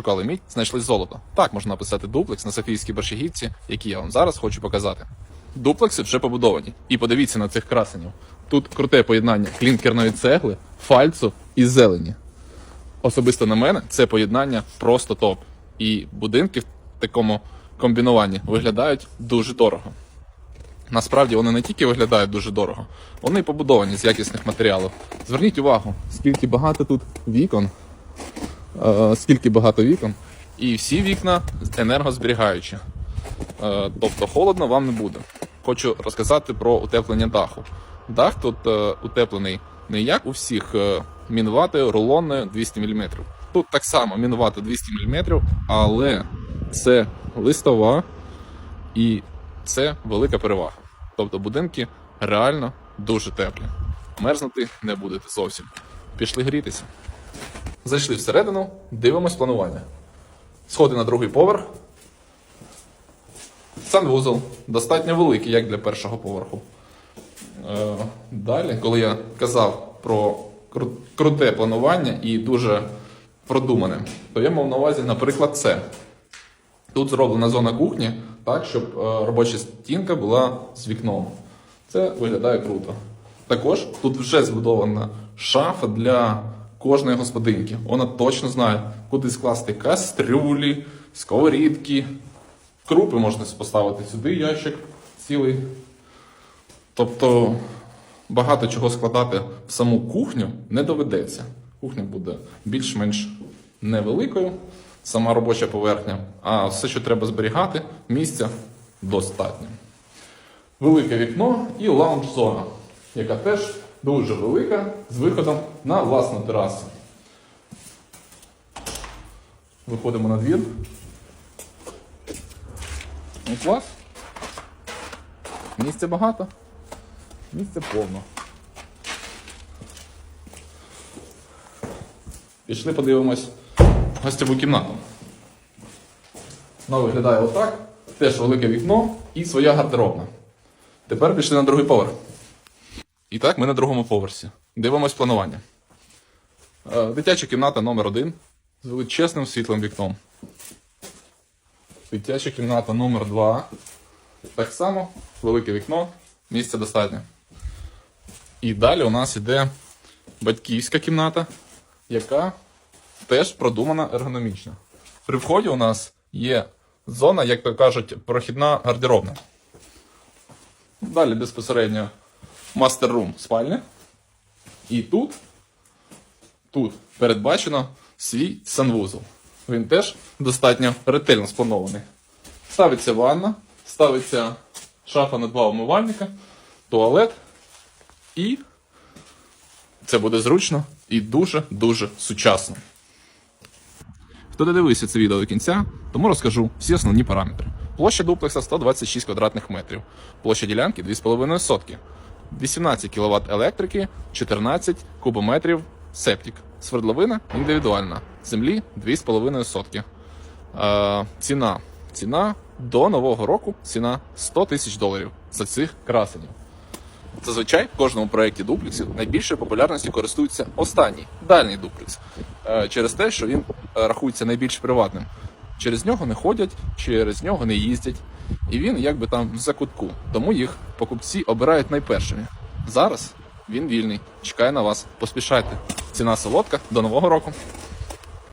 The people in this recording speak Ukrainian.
шукали мідь, знайшли золото. Так можна написати дуплекс на Софійській Борщагівці, який я вам зараз хочу показати. Дуплекси вже побудовані. І подивіться на цих красенів. Тут круте поєднання клінкерної цегли, фальцу і зелені. Особисто на мене це поєднання просто топ. І будинки в такому комбінуванні виглядають дуже дорого. Насправді вони не тільки виглядають дуже дорого, вони побудовані з якісних матеріалів. Зверніть увагу, скільки багато тут вікон, скільки багато вікон, і всі вікна енергозберігаючі. Е, тобто холодно вам не буде. Хочу розказати про утеплення даху. Дах тут е, утеплений не як у всіх е, мінвати рулонною 200 мм. Тут так само мінвати 200 мм, але це листова і це велика перевага. Тобто будинки реально дуже теплі. Мерзнути не будете зовсім. Пішли грітися. Зайшли всередину, дивимось планування. Сходи на другий поверх. Санвузол достатньо великий, як для першого поверху. Е, Далі, коли я казав про кру- круте планування і дуже продумане, то я мав на увазі, наприклад, це. Тут зроблена зона кухні так, щоб е, робоча стінка була з вікном. Це виглядає круто. Також тут вже збудована шафа для кожної господинки. Вона точно знає, куди скласти кастрюлі, сковорідки. Крупи можна поставити сюди, ящик цілий. Тобто багато чого складати в саму кухню не доведеться. Кухня буде більш-менш невеликою, сама робоча поверхня, а все, що треба зберігати, місця достатньо. Велике вікно і лаунж-зона, яка теж дуже велика, з виходом на власну терасу. Виходимо на двір. Ну, клас. Місця багато. Місця повно. Пішли подивимось гостьову кімнату. Вона виглядає отак. Теж велике вікно і своя гардеробна. Тепер пішли на другий поверх. І так, ми на другому поверсі. Дивимось планування. Е, Дитяча кімната номер один з величезним світлим вікном. Дитяча кімната номер 2 Так само, велике вікно, місця достатньо. І далі у нас іде батьківська кімната, яка теж продумана ергономічно. При вході у нас є зона, як то кажуть, прохідна гардеробна. Далі безпосередньо мастер-рум спальня. І тут, тут передбачено свій санвузол. Він теж достатньо ретельно спланований. Ставиться ванна, ставиться шафа на два умивальника, туалет і це буде зручно і дуже-дуже сучасно. Хто додивився це відео до кінця, тому розкажу всі основні параметри. Площа дуплекса 126 квадратних метрів, площа ділянки 2,5 сотки, 18 кВт електрики, 14 кубометрів септик. Свердловина індивідуальна. Землі 2,5 сотки. Е, ціна. Ціна до нового року ціна 100 тисяч доларів за цих красенів. Зазвичай в кожному проєкті дуплексів найбільшою популярністю користується останній дальній дуплекс Е, через те, що він е, рахується найбільш приватним. Через нього не ходять, через нього не їздять, і він якби там в закутку. Тому їх покупці обирають найпершими. Зараз він вільний, чекає на вас. Поспішайте. Ціна солодка до нового року.